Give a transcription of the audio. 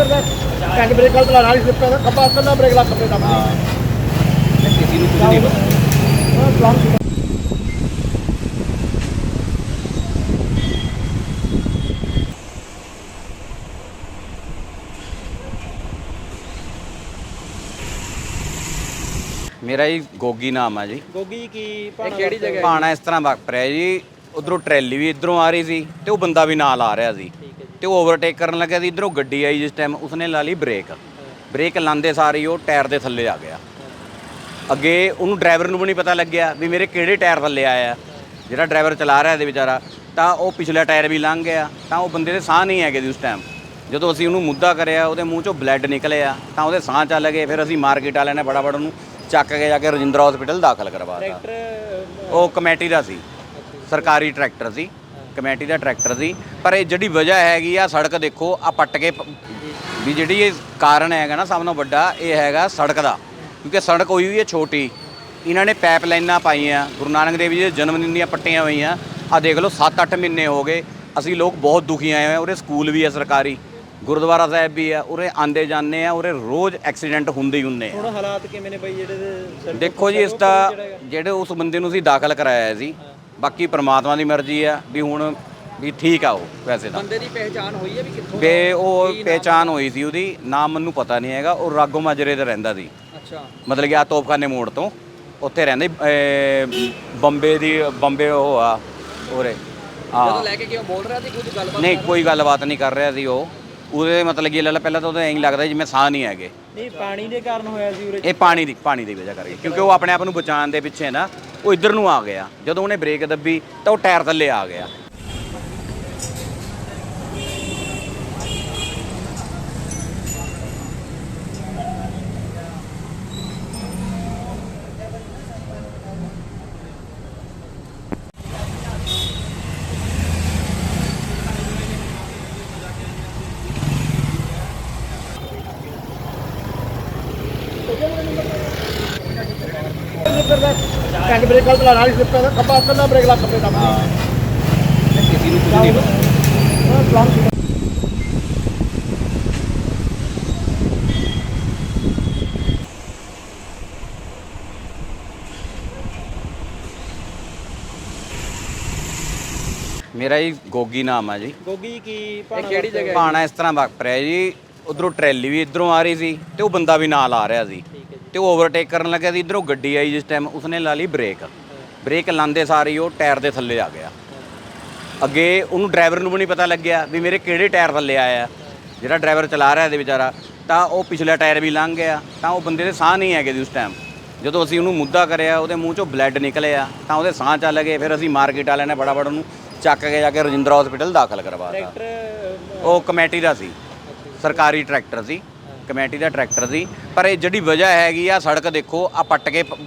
ਕਰਦਾ hand brake ਗਲਤ ਲਾ ਨਾਲ ਹੀ ਸਲਿੱਪ ਕਰਦਾ ਖੱਬਾ ਕੱਲਾ ਬ੍ਰੇਕ ਲਾ ਖੱਬੇ ਦਾ। ਹਾਂ। ਕਿਸੇ ਨੂੰ ਕੁਝ ਨਹੀਂ ਪਤਾ। ਮੇਰਾ ਜੀ ਗੋਗੀ ਨਾਮ ਆ ਜੀ। ਗੋਗੀ ਕੀ ਇਹ ਕਿਹੜੀ ਜਗ੍ਹਾ ਪਾਣਾ ਇਸ ਤਰ੍ਹਾਂ ਵਾਪਰਿਆ ਜੀ। ਉਧਰੋਂ ਟਰੈਲੀ ਵੀ ਇਧਰੋਂ ਆ ਰਹੀ ਸੀ ਤੇ ਉਹ ਬੰਦਾ ਵੀ ਨਾਲ ਆ ਰਿਹਾ ਸੀ। ਤੇ ਉਹ ਓਵਰਟੇਕ ਕਰਨ ਲੱਗਿਆ ਸੀ ਇਧਰੋਂ ਗੱਡੀ ਆਈ ਜਿਸ ਟਾਈਮ ਉਸਨੇ ਲਾ ਲਈ ਬ੍ਰੇਕ ਬ੍ਰੇਕ ਲਾਂਦੇ ਸਾਰੀ ਉਹ ਟਾਇਰ ਦੇ ਥੱਲੇ ਆ ਗਿਆ। ਅੱਗੇ ਉਹਨੂੰ ਡਰਾਈਵਰ ਨੂੰ ਵੀ ਨਹੀਂ ਪਤਾ ਲੱਗਿਆ ਵੀ ਮੇਰੇ ਕਿਹੜੇ ਟਾਇਰ ਥੱਲੇ ਆਇਆ ਜਿਹੜਾ ਡਰਾਈਵਰ ਚਲਾ ਰਿਹਾ ਸੀ ਵਿਚਾਰਾ ਤਾਂ ਉਹ ਪਿਛਲਾ ਟਾਇਰ ਵੀ ਲੰਘ ਗਿਆ ਤਾਂ ਉਹ ਬੰਦੇ ਦੇ ਸਾਹ ਨਹੀਂ ਹੈਗੇ ਸੀ ਉਸ ਟਾਈਮ ਜਦੋਂ ਅਸੀਂ ਉਹਨੂੰ ਮੁੱਦਾ ਕਰਿਆ ਉਹਦੇ ਮੂੰਹ ਚੋਂ ਬਲੱਡ ਨਿਕਲਿਆ ਤਾਂ ਉਹਦੇ ਸਾਹ ਚੱਲ ਗਏ ਫਿਰ ਅਸੀਂ ਮਾਰਕੀਟ ਵਾਲਿਆਂ ਨੇ ਫਟਾਫਟ ਉਹਨੂੰ ਚੱਕ ਕੇ ਜਾ ਕੇ ਰਜਿੰਦਰਾ ਹਸਪੀਟਲ ਦਾਖਲ ਕਰਵਾਤਾ ਉਹ ਕਮੇਟੀ ਦਾ ਸੀ ਸਰਕਾਰੀ ਟਰੈਕਟਰ ਸੀ। ਕਮੇਟੀ ਦਾ ਟਰੈਕਟਰ ਸੀ ਪਰ ਇਹ ਜਿਹੜੀ ਵਜ੍ਹਾ ਹੈਗੀ ਆ ਸੜਕ ਦੇਖੋ ਆ ਪੱਟ ਕੇ ਪ- ਵੀ ਜਿਹੜੀ ਇਹ ਕਾਰਨ ਹੈਗਾ ਨਾ ਸਭ ਤੋਂ ਵੱਡਾ ਇਹ ਹੈਗਾ ਸੜਕ ਦਾ। ਕਿਉਂਕਿ ਸੜਕ ਹੋਈ ਹੋਈ ਹੈ ਛੋਟੀ। ਇਹਨਾਂ ਨੇ ਪਾਈਪ ਲਾਈਨਾਂ ਪਾਈਆਂ ਗੁਰੂ ਨਾਨਕ ਦੇਵ ਜੀ ਦੇ ਜਨਮ ਦਿਨ ਦੀਆਂ ਪੱਟੀਆਂ ਹੋਈਆਂ। ਆ ਦੇਖ ਲਓ 7-8 ਮਹੀਨੇ ਹੋ ਗਏ। ਅਸੀਂ ਲੋਕ ਬਹੁਤ ਦੁਖੀ ਆਏ ਹੋਏ ਹਾਂ ਉਰੇ ਸਕੂਲ ਵੀ ਹੈ ਸਰਕਾਰੀ ਗੁਰਦੁਆਰਾ ਸਾਹਿਬ ਵੀ ਹੈ ਉਰੇ ਆਂਦੇ ਜਾਂਦੇ ਆ ਉਰੇ ਰੋਜ਼ ਐਕਸੀਡੈਂਟ ਹੁੰਦੇ ਹੀ ਹੁੰਦੇ ਆ। ਹੁਣ ਹਾਲਾਤ ਕਿਵੇਂ ਨੇ ਬਈ ਜਿਹੜੇ ਦੇ ਦੇਖੋ ਜੀ ਇਸ ਦਾ ਜਿਹੜੇ ਉਸ ਬੰਦੇ ਨੂੰ ਅਸੀਂ ਦਾਖਲ ਕਰਾਇਆ ਸੀ ਬਾਕੀ ਪ੍ਰਮਾਤਮਾ ਦੀ ਮਰਜ਼ੀ ਆ ਵੀ ਹੁਣ ਵੀ ਠੀਕ ਆ ਉਹ ਵੈਸੇ ਤਾਂ। ਬੰਦੇ ਦੀ ਪਹਿਚਾਣ ਹੋਈ ਹੈ ਵੀ ਕਿੱਥੋਂ ਵੇ ਉਹ ਪਹਿਚਾਨ ਹੋਈ ਸੀ ਉਹਦੀ ਨਾਮ ਮੈਨੂੰ ਪਤਾ ਨਹੀਂ ਹੈਗਾ ਉਹ ਰਾਗੋ ਮਾਜਰੇ ਤੇ ਰਹਿੰਦਾ ਸੀ। ਅੱਛਾ। ਮਤਲਬ ਕਿ ਆ ਤੋਪਖਾਨੇ ਮੋੜ ਤੋਂ ਉੱਥੇ ਰਹਿੰਦੇ ਬੰਬੇ ਦੀ ਬੰਬੇ ਉਹ ਆ ਉਰੇ। ਹਾਂ। ਲੈ ਕੇ ਕਿਉਂ ਬੋਲ ਰਿਹਾ ਸੀ ਕੁਝ ਗੱਲਬਾਤ ਨਹੀਂ ਕੋਈ ਗੱਲਬਾਤ ਨਹੀਂ ਕਰ ਰਿਹਾ ਸੀ ਉਹ। ਉਹਦੇ ਮਤਲਬ ਕਿ ਲੈ ਪਹਿਲਾਂ ਤਾਂ ਉਹਦਾ ਐਂ ਲੱਗਦਾ ਜਿਵੇਂ ਸਾਹ ਨਹੀਂ ਹੈਗੇ। ਨਹੀਂ, ਪਾਣੀ ਦੇ ਕਾਰਨ ਹੋਇਆ ਸੀ ਉਰੇ। ਇਹ ਪਾਣੀ ਦੀ ਪਾਣੀ ਦੀ ਵਜ੍ਹਾ ਕਰਕੇ, ਕਿਉਂਕਿ ਉਹ ਆਪਣੇ ਆਪ ਨੂੰ ਬਚਾਉਣ ਦੇ ਪਿੱਛੇ ਨਾ, ਉਹ ਇੱਧਰ ਨੂੰ ਆ ਗਿਆ। ਜਦੋਂ ਉਹਨੇ ਬ੍ਰੇਕ ਦੱਬੀ, ਤਾਂ ਉਹ ਟਾਇਰ ਥੱਲੇ ਆ ਗਿਆ। ਹੈਂਡ ਬ੍ਰੇਕ ਗਲਤ ਲਾ ਨਾਲ ਹੀ ਸਲਿੱਪ ਕਰਦਾ ਖੱਬਾ ਕੱਲਾ ਬ੍ਰੇਕ ਲਾ ਖੱਬੇ ਦਾ। ਹਾਂ ਕਿਸੇ ਨੂੰ ਕੁਝ ਨਹੀਂ ਪਤਾ ਮੇਰਾ ਜੀ ਗੋਗੀ ਨਾਮ ਆ ਜੀ। ਗੋਗੀ ਕੀ ਇਹ ਕਿਹੜੀ ਜਗ੍ਹਾ ਪਾਣਾ ਇਸ ਤਰ੍ਹਾਂ ਵਾਪਰਿਆ ਜੀ। ਉਧਰੋਂ ਟਰੈਲੀ ਵੀ ਇਧਰੋਂ ਆ ਰਹੀ ਸੀ ਤੇ ਉਹ ਬੰਦਾ ਵੀ ਨਾਲ ਆ ਰਿਹਾ ਸੀ। ਤੇ ਉਹ ਓਵਰਟੇਕ ਕਰਨ ਲੱਗਿਆ ਸੀ। ਇਧਰੋਂ ਗੱਡੀ ਆਈ ਜਿਸ ਟਾਈਮ ਉਸਨੇ ਲਾ ਲਈ ਬ੍ਰੇਕ ਬ੍ਰੇਕ ਲਾਂਦੇ ਸਾਰੀ ਉਹ ਟਾਇਰ ਦੇ ਥੱਲੇ ਆ ਗਿਆ। ਅੱਗੇ ਉਹਨੂੰ ਡਰਾਈਵਰ ਨੂੰ ਵੀ ਨਹੀਂ ਪਤਾ ਲੱਗਿਆ ਵੀ ਮੇਰੇ ਕਿਹੜੇ ਟਾਇਰ ਥੱਲੇ ਆਇਆ ਜਿਹੜਾ ਡਰਾਈਵਰ ਚਲਾ ਰਿਹਾ ਸੀ ਵਿਚਾਰਾ ਤਾਂ ਉਹ ਪਿਛਲਾ ਟਾਇਰ ਵੀ ਲੰਘ ਗਿਆ। ਤਾਂ ਉਹ ਬੰਦੇ ਦੇ ਸਾਹ ਨਹੀਂ ਹੈਗੇ ਸੀ ਉਸ ਟਾਈਮ ਜਦੋਂ ਅਸੀਂ ਉਹਨੂੰ ਮੁੱਦਾ ਕਰਿਆ ਉਹਦੇ ਮੂੰਹ ਚੋਂ ਬਲੱਡ ਨਿਕਲਿਆ ਤਾਂ ਉਹਦੇ ਸਾਹ ਚੱਲ ਗਏ। ਫਿਰ ਅਸੀਂ ਮਾਰਕੀਟ ਵਾਲਿਆਂ ਨੇ ਫਟਾਫਟ ਉਹਨੂੰ ਚੱਕ ਕੇ ਜਾ ਕੇ ਰਜਿੰਦਰਾ ਹਸਪੀਟਲ ਦਾਖਲ ਕਰਵਾਤਾ ਟਰੈਕਟਰ ਉਹ ਕਮੇਟੀ ਦਾ ਸੀ। ਸਰਕਾਰੀ ਟਰੈਕਟਰ ਸੀ, ਕਮੇਟੀ ਦਾ ਟਰੈਕਟਰ ਸੀ। ਪਰ ਇਹ ਜਿਹੜੀ ਵਜ੍ਹਾ ਹੈਗੀ ਆ, ਸੜਕ ਦੇਖੋ, ਆ ਪੱਟ ਕੇ ਪ-